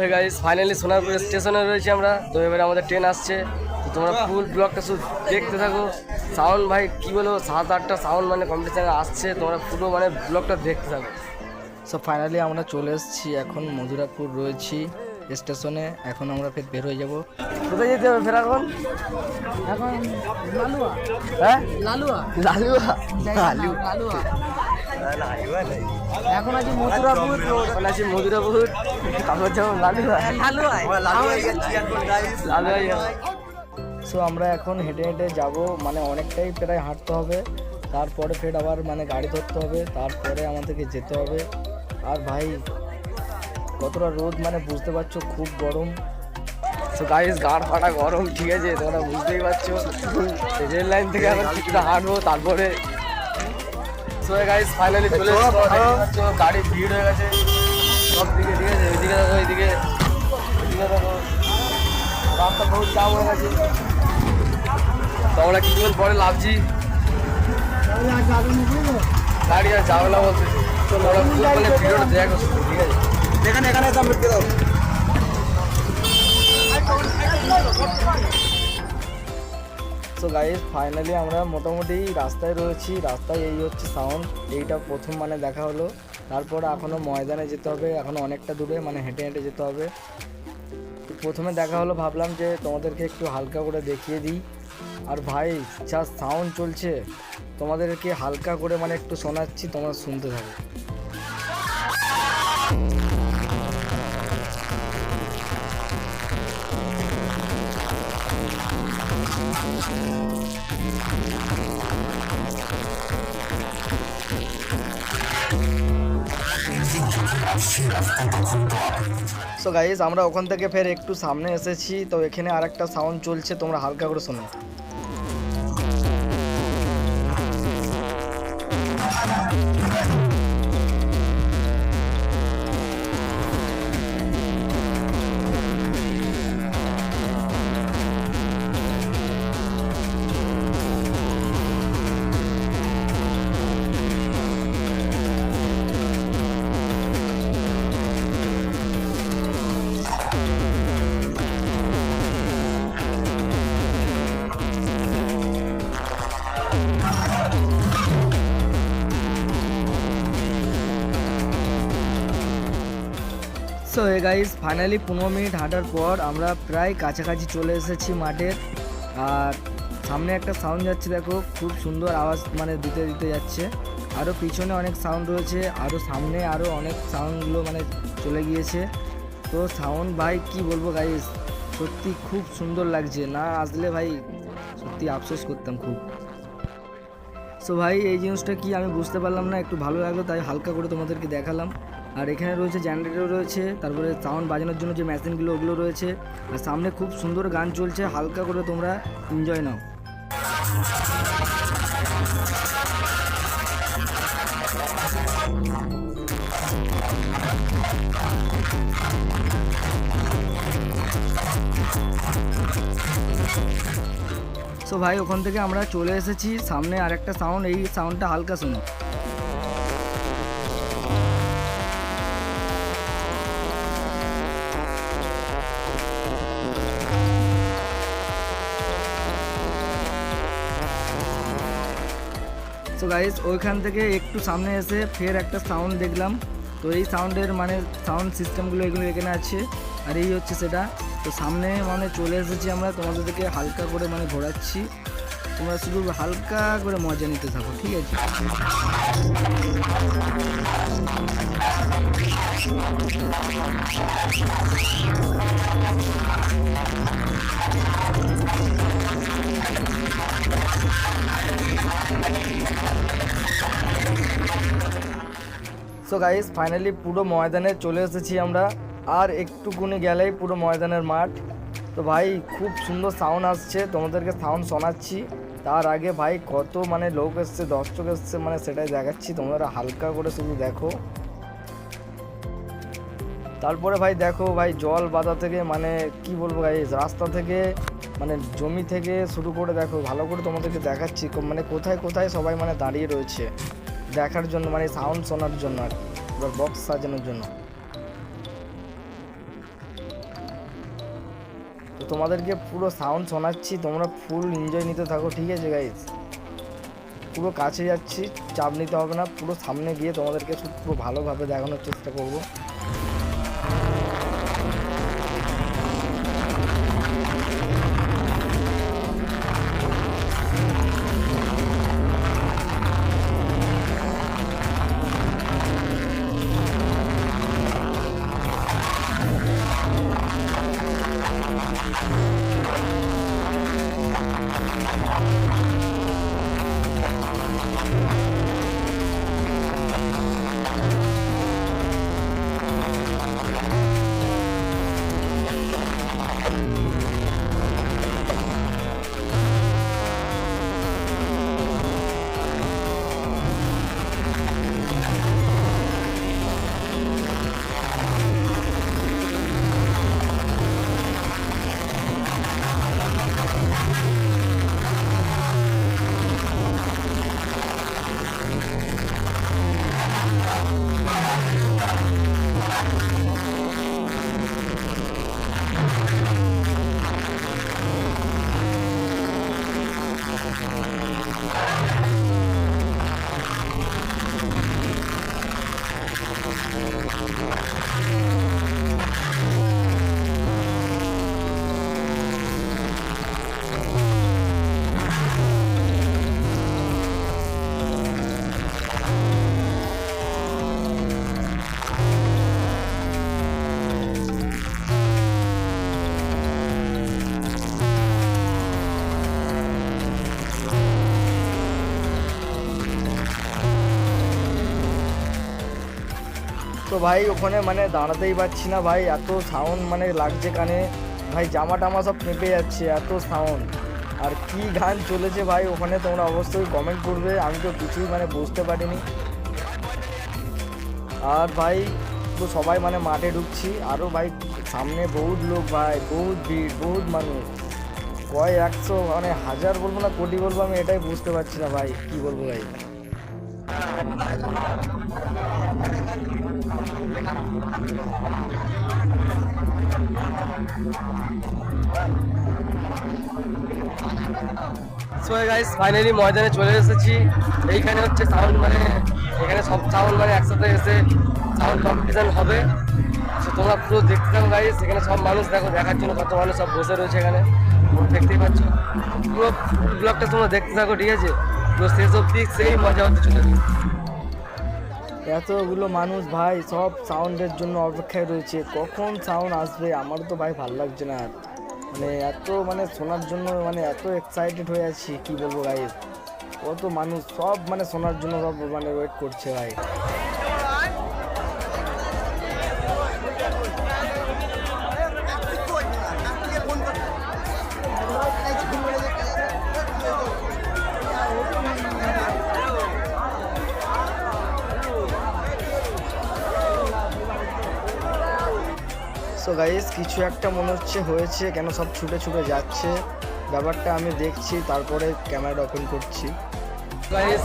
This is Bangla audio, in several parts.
হে গাইস ফাইনালি সোনারপুর স্টেশনে রয়েছি আমরা। তো এবারে আমাদের ট্রেন আসছে। তো তোমরা ফুল ব্লগটা শুধু দেখতে থাকো। সাউন্ড ভাই কি বলব সাত আটটা সাউন্ড মানে কম্পিটিশানে আসছে। তোমরা পুরো মানে ব্লগটা দেখতে থাকো। সো ফাইনালি আমরা চলে এসেছি এখন মধুরাপুর রয়েছি স্টেশনে। এখন আমরা ফের বের হয়ে যাব। কোথায় যেতে হবে ফের এখন? এখন লালুয়া। হ্যাঁ? লালুয়া। লালুয়া? লালুয়া। এখন আছি মথুরাপুর এখন আছি মধুরাপুর। তারপর সো আমরা এখন হেঁটে হেঁটে যাব। মানে অনেকটাই প্রায় হাঁটতে হবে। তারপরে ফের আবার মানে গাড়ি ধরতে হবে। তারপরে আমাদেরকে যেতে হবে। আর ভাই কতটা রোদ মানে বুঝতে পারছ খুব গরম। তো গাইস গাড় ফাটা গরম ঠিক আছে? তোমরা বুঝতেই পারছ। রেল লাইন থেকে এখন কিছুটা হাঁটবো তারপরে। সো গাইস ফাইনালি চলে গাড়ি ভিড় হয়ে গেছে। আমরা কিছুক্ষণ পরে লাভছি গাড়ি আর যাবে না বলছে ভিডিওটা দেখো ঠিক আছে? এখানে এখানে দাও। সো গাইস ফাইনালি আমরা মোটামুটি রাস্তায় রয়েছি। রাস্তায় এই হচ্ছে সাউন্ড এইটা প্রথম মানে দেখা হলো। তারপর এখনও ময়দানে যেতে হবে এখনও অনেকটা দূরে মানে হেঁটে হেঁটে যেতে হবে। প্রথমে দেখা হলো, ভাবলাম যে তোমাদেরকে একটু হালকা করে দেখিয়ে দিই। আর ভাই, যা সাউন্ড চলছে, তোমাদেরকে হালকা করে মানে একটু শোনাচ্ছি, তোমরা শুনতে থাকো। সো গাইজ আমরা ওখান থেকে ফের একটু সামনে এসেছি, তো এখানে আর একটা সাউন্ড চলছে, তোমরা হালকা করে শোনো। সো হে গাইস ফাইনালি পনেরো মিনিট হাঁটার পর আমরা প্রায় কাছাকাছি চলে এসেছি মাঠের আর সামনে একটা সাউন্ড যাচ্ছে দেখো, খুব সুন্দর আওয়াজ মানে দিতে দিতে যাচ্ছে। আরও পিছনে অনেক সাউন্ড রয়েছে আরও সামনে আরও অনেক সাউন্ডগুলো মানে চলে গিয়েছে। তো সাউন্ড ভাই, কি বলব গাইস সত্যি খুব সুন্দর লাগছে। না আসলে ভাই, সত্যি আফসোস করতাম খুব। সো ভাই, এই জিনিসটা কি আমি বুঝতে পারলাম না, একটু ভালো লাগল, তাই হালকা করে তোমাদেরকে দেখালাম। আর এখানে রয়েছে জেনারেটর রয়েছে, তারপরে সাউন্ড বাজানোর জন্য যে মেশিনগুলো ওগুলো রয়েছে। আর সামনে খুব সুন্দর গান চলছে, হালকা করে তোমরা এনজয় নাও। সো ভাই, ওখান থেকে আমরা চলে এসেছি। সামনে আরেকটা সাউন্ড এই সাউন্ডটা হালকা শোনো। সো গাইস ওইখান থেকে একটু সামনে এসে ফের একটা সাউন্ড দেখলাম। তো এই সাউন্ডের মানে সাউন্ড সিস্টেমগুলো এগুলো এখানে আছে। আর এই হচ্ছে সেটা। তো সামনে মানে চলে এসেছি আমরা, তোমাদেরকে হালকা করে মানে ঘোরাচ্ছি। তোমরা শুধু হালকা করে মজা নিতে থাকো, ঠিক আছে? সো গাইস ফাইনালি পুরো ময়দানে চলে এসেছি আমরা। আর একটুকুনি গেলেই পুরো ময়দানের মাঠ। তো ভাই খুব সুন্দর সাউন্ড আসছে। তোমাদেরকে সাউন্ড শোনাচ্ছি। তার আগে ভাই কত মানে লোক এসছে দর্শক এসছে মানে সেটাই দেখাচ্ছি। তোমরা হালকা করে শুধু দেখো। তারপরে ভাই দেখো ভাই জল বাধা থেকে মানে কি বলব ভাই রাস্তা থেকে মানে জমি থেকে শুরু করে দেখো ভালো করে তোমাদেরকে দেখাচ্ছি। মানে কোথায় কোথায় সবাই মানে দাঁড়িয়ে রয়েছে। দেখার জন্য মানে সাউন্ড শোনার জন্য আর কি, এবার বক্স সাজানোর জন্য। তোমাদেরকে পুরো সাউন্ড শোনাচ্ছি, তোমরা ফুল এনজয় নিতে থাকো, ঠিক আছে গাইজ পুরো কাছে যাচ্ছি, চাপ নিতে হবে না, পুরো সামনে গিয়ে তোমাদেরকে পুরো ভালোভাবে দেখানোর চেষ্টা করব। তো ভাই, ওখানে মানে দাঁড়াতেই পারছি না ভাই। এত সাউন্ড মানে লাগছে কানে। ভাই জামা টামা সব কেঁপে যাচ্ছে, এত সাউন্ড আর কি গান চলেছে ভাই, ওখানে তোমরা অবশ্যই কমেন্ট করবে। আমি তো কিছুই মানে বুঝতে পারিনি। আর ভাই, তো সবাই মানে মাঠে ঢুকছি। আরও ভাই, সামনে বহুত লোক ভাই, বহুত ভিড়, বহুত মানুষ। কয় একশো মানে হাজার বলব না, কোটি বলব, আমি এটাই বুঝতে পারছি না ভাই, কি বলব ভাই? সো গাইস ফাইনালি ময়দানে চলে এসেছি। এইখানে হচ্ছে সাউন্ড মানে এখানে সব সাউন্ড মানে একসাথে এসে সাউন্ড কম্পিটিশন হবে। তো তোমরা পুরো দেখতাম গাইস এখানে সব মানুষ দেখো, দেখার জন্য কত মানুষ সব বসে রয়েছে এখানে। দেখতেই পাচ্ছ। পুরো ব্লগটা তোমরা দেখতে থাকো, ঠিক আছে? পুরো শেষ অব্দি সেই মজা হতে চলেছে। এতগুলো মানুষ ভাই, সব সাউন্ডের জন্য অপেক্ষায় রয়েছে। কখন সাউন্ড আসবে? আমার তো ভাই ভালো লাগছে না। আর মানে এত মানে শোনার জন্য মানে এত এক্সাইটেড হয়ে আছি, কী বলব ভাই কত মানুষ সব মানে শোনার জন্য সব মানে ওয়েট করছে ভাই। সো গাইস কিছু একটা মনে হচ্ছে হয়েছে কেন সব ছুটে ছুটে যাচ্ছে? ব্যাপারটা আমি দেখছি তারপরে ক্যামেরাটা ওপেন করছি। গাইস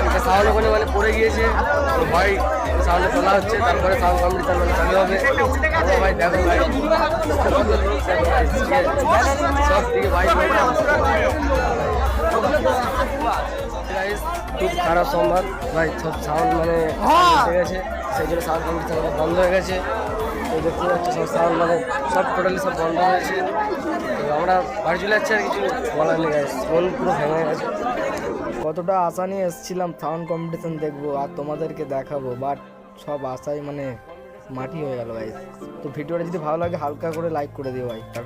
একটা সাউন্ড ওখানে মানে পড়ে গিয়েছে তো ভাই সাউন্ডে তোলা হচ্ছে তারপরে মানে চালু হবে। ভাই দেখো ভাই? সব ভাই খুব খারাপ সংবাদ ভাই সব সাউন্ড মানে গেছে সেই জন্য সাউন্ড কম্পিটিশন বন্ধ হয়ে গেছে। তো দেখতে পাচ্ছি সব মানে সব টোটালি সব বন্ধ হয়েছে। তো আমরা বাড়ি চলে যাচ্ছি আর কিছু বলার নেই গাছ ফোন পুরো ভেঙে গেছে। কতটা আশা নিয়ে এসেছিলাম সাউন্ড কম্পিটিশন দেখব আর তোমাদেরকে দেখাবো বাট সব আশাই মানে মাটি হয়ে গেল ভাই তো ভিডিওটা যদি ভালো লাগে, হালকা করে লাইক করে দিও ভাই।